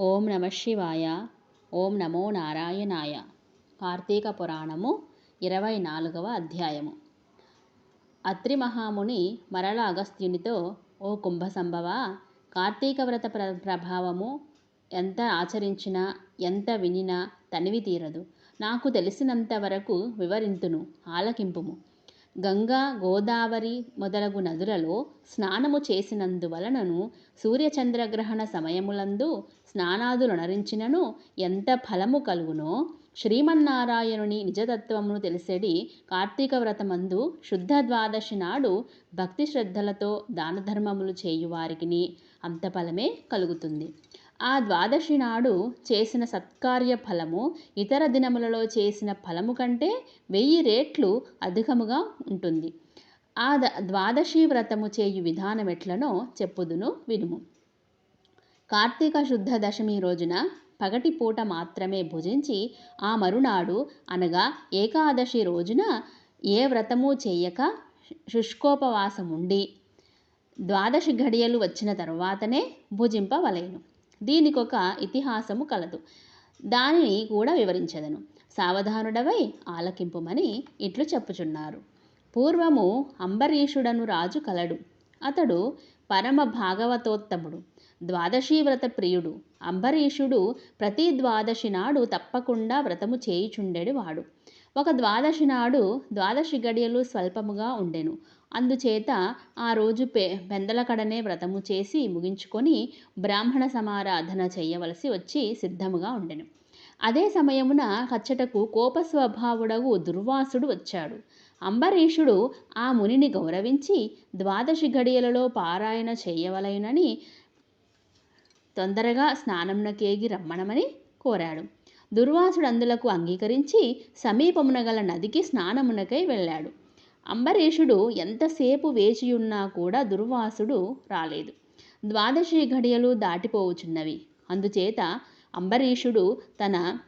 ఓం నమ శివాయ. ఓం నమో నారాయణాయ. కార్తీక పురాణము ఇరవై నాలుగవ అధ్యాయము. అత్రి మహాముని మరల అగస్త్యునితో ఓ కుంభ సంభవ కార్తీక వ్రత ప్ర ప్రభావము ఎంత ఆచరించినా ఎంత వినినా తనివి తీరదు. నాకు తెలిసినంత వరకు వివరింతును ఆలకింపుము. గంగా గోదావరి మొదలగు నదులలో స్నానము చేసినందువలనను సూర్యచంద్రగ్రహణ సమయములందు స్నానాదులొనరించినను ఎంత ఫలము కలుగునో శ్రీమన్నారాయణుని నిజతత్వమును తెలిసెడి కార్తీక వ్రతమందు శుద్ధ ద్వాదశి నాడు భక్తి శ్రద్ధలతో దానధర్మములు చేయువారికిని అంత ఫలమే కలుగుతుంది. ఆ ద్వాదశి నాడు చేసిన సత్కార్య ఫలము ఇతర దినములలో చేసిన ఫలము కంటే వెయ్యి రేట్లు అధికముగా ఉంటుంది. ఆ ద ద్వాదశి వ్రతము చేయు విధానం ఎట్లనో చెప్పుదును వినుము. కార్తీక శుద్ధ దశమి రోజున పగటి పూట మాత్రమే భుజించి ఆ మరునాడు అనగా ఏకాదశి రోజున ఏ వ్రతము చేయక శుష్కోపవాసం ఉండి ద్వాదశి ఘడియలు వచ్చిన తరువాతనే భుజింపవలేను. దీనికొక ఇతిహాసము కలదు. దానిని కూడా వివరించదను. సావధానుడవై ఆలకింపుమని ఇట్లు చెప్పుచున్నారు. పూర్వము అంబరీషుడను రాజు కలడు. అతడు పరమ భాగవతోత్తముడు ద్వాదశీ వ్రత ప్రియుడు. అంబరీషుడు ప్రతి ద్వాదశి నాడు తప్పకుండా వ్రతము చేయుచుండెడు వాడు. ఒక ద్వాదశి నాడు ద్వాదశి గడియలు స్వల్పముగా ఉండెను. అందుచేత ఆ రోజు పె పెందలకడనే వ్రతము చేసి ముగించుకొని బ్రాహ్మణ సమారాధన చేయవలసి వచ్చి సిద్ధముగా ఉండెను. అదే సమయమున కచ్చటకు కోపస్వభావుడవు దుర్వాసుడు వచ్చాడు. అంబరీషుడు ఆ మునిని గౌరవించి ద్వాదశి గడియలలో పారాయణ చేయవలయునని తొందరగా స్నానంనకేగి రమ్మనమని కోరాడు. దుర్వాసుడు అందులకు అంగీకరించి సమీపమున గల నదికి స్నానమునకై వెళ్ళాడు. అంబరీషుడు ఎంతసేపు వేచియున్నా కూడా దుర్వాసుడు రాలేదు. ద్వాదశి ఘడియలు దాటిపోవుచున్నవి అందుచేత అంబరీషుడు తన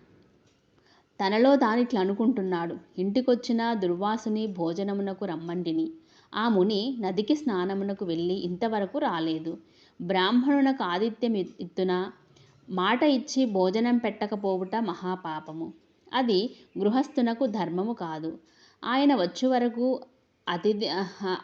తనలో తానిట్లా అనుకుంటున్నాడు. ఇంటికొచ్చిన దుర్వాసుని భోజనమునకు రమ్మండిని ఆ ముని నదికి స్నానమునకు వెళ్ళి ఇంతవరకు రాలేదు. బ్రాహ్మణునకు ఆదిత్యం ఎత్తున మాట ఇచ్చి భోజనం పెట్టకపోవుట మహాపాపము. అది గృహస్థునకు ధర్మము కాదు. ఆయన వచ్చే వరకు అతిథి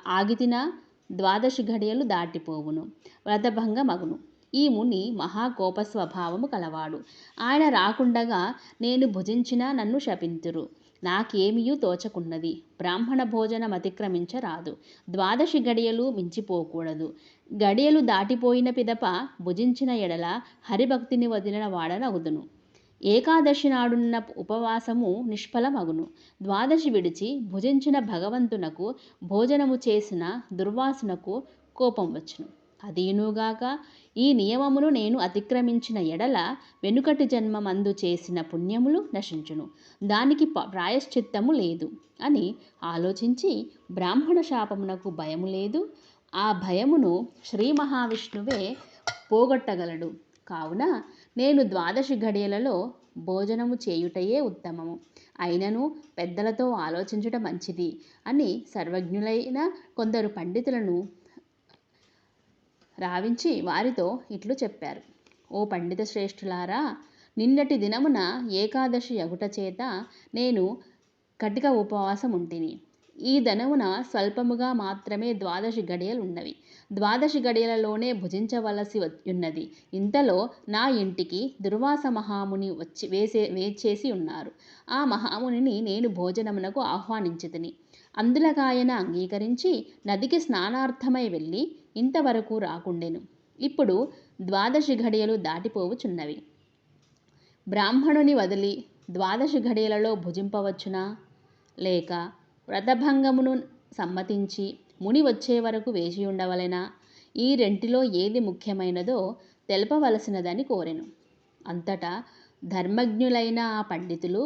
ఆగితిన ద్వాదశి ఘడియలు దాటిపోవును. వ్రతభంగ మగును. ఈ ముని మహాకోప స్వభావము కలవాడు. ఆయన రాకుండగా నేను భుజించినా నన్ను శపింతురు. నాకేమియూ తోచకున్నది. బ్రాహ్మణ భోజనం అతిక్రమించరాదు. ద్వాదశి గడియలు మించిపోకూడదు. గడియలు దాటిపోయిన పిదప భుజించిన ఎడల హరిభక్తిని వదిలిన వాడనగుదును. ఏకాదశి నాడున్న ఉపవాసము నిష్ఫలమగును. ద్వాదశి విడిచి భుజించిన భగవంతునకు భోజనము చేసిన దుర్వాసునకు కోపం వచ్చును. అదీనుగాక ఈ నియమమును నేను అతిక్రమించిన ఎడల వెనుకటి జన్మమందు చేసిన పుణ్యములు నశించును. దానికి ప్రాయశ్చిత్తము లేదు. అని ఆలోచించి బ్రాహ్మణ శాపమునకు భయము లేదు. ఆ భయమును శ్రీ మహావిష్ణువే పోగొట్టగలడు. కావున నేను ద్వాదశి ఘడియలలో భోజనము చేయుటయే ఉత్తమము. అయినను పెద్దలతో ఆలోచించుట మంచిది అని సర్వజ్ఞులైన కొందరు పండితులను రావించి వారితో ఇట్లు చెప్పారు. ఓ పండిత శ్రేష్ఠులారా నిన్నటి దినమున ఏకాదశి అగుట చేత నేను కటిక ఉపవాసం ఉంటిని. ఈ ధనమున స్వల్పముగా మాత్రమే ద్వాదశి గడియలున్నవి. ద్వాదశి గడియలలోనే భుజించవలసి ఉన్నది. ఇంతలో నా ఇంటికి దుర్వాస మహాముని వచ్చి వేసే వేచేసి ఉన్నారు. ఆ మహామునిని నేను భోజనమునకు ఆహ్వానించితిని. అందులగాయన అంగీకరించి నదికి స్నానార్థమై వెళ్ళి ఇంతవరకు రాకుండెను. ఇప్పుడు ద్వాదశి ఘడియలు దాటిపోవుచున్నవి బ్రాహ్మణుని వదిలి ద్వాదశి ఘడియలలో భుజింపవచ్చునా? లేక వ్రతభంగమును సమ్మతించి ముని వచ్చే వరకు వేచి ఉండవలెనా ఈ రెంటిలో ఏది ముఖ్యమైనదో తెలపవలసినదని కోరెను. అంతటా ధర్మజ్ఞులైన ఆ పండితులు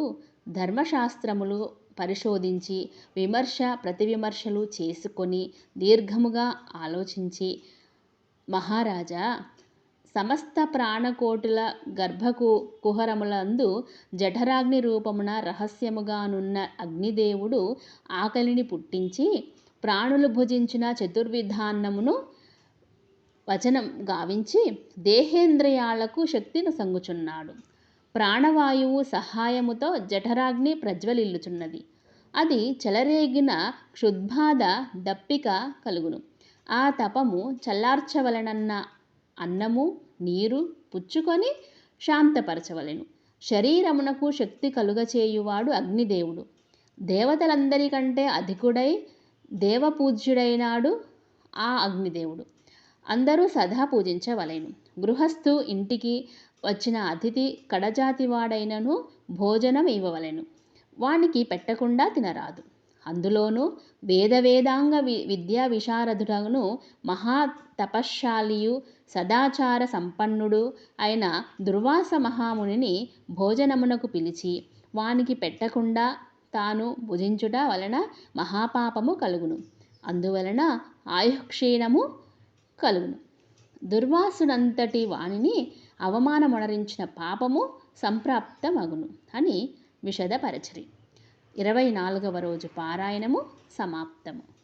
ధర్మశాస్త్రములు పరిశోధించి విమర్శ ప్రతివిమర్శలు చేసుకొని దీర్ఘముగా ఆలోచించి మహారాజా సమస్త ప్రాణకోటుల గర్భకు కుహరములందు జఠరాగ్ని రూపమున రహస్యముగానున్న అగ్నిదేవుడు ఆకలిని పుట్టించి ప్రాణులు భుజించిన చతుర్విధాన్నమును వచనం గావించి దేహేంద్రియాలకు శక్తిని సంగుచున్నాడు. ప్రాణవాయువు సహాయముతో జఠరాగ్ని ప్రజ్వలిల్లుచున్నది. అది చెలరేగిన క్షుద్బాధ దప్పిక కలుగును. ఆ తపము చల్లార్చవలనన్న అన్నము నీరు పుచ్చుకొని శాంతపరచవలెను. శరీరమునకు శక్తి కలుగచేయువాడు అగ్నిదేవుడు. దేవతలందరికంటే అధికుడై దేవపూజ్యుడైనాడు ఆ అగ్నిదేవుడు. అందరూ సదా పూజించవలెను. గృహస్థు ఇంటికి వచ్చిన అతిథి కడజాతివాడైనను భోజనం ఇవ్వవలెను. వానికి పెట్టకుండా తినరాదు. అందులోనూ వేద వేదాంగ వి విద్యా విశారదుడను మహా తపశ్శాలియు సదాచార సంపన్నుడు అయిన దుర్వాస మహామునిని భోజనమునకు పిలిచి వానికి పెట్టకుండా తాను భుజించుట వలన మహాపాపము కలుగును. అందువలన ఆయుక్షీణము కలుగును. దుర్వాసునంతటి వానిని అవమానమొనరించిన పాపము సంప్రాప్తమగును అని విషదపరచరి. ఇరవై నాలుగవ రోజు పారాయణము సమాప్తము.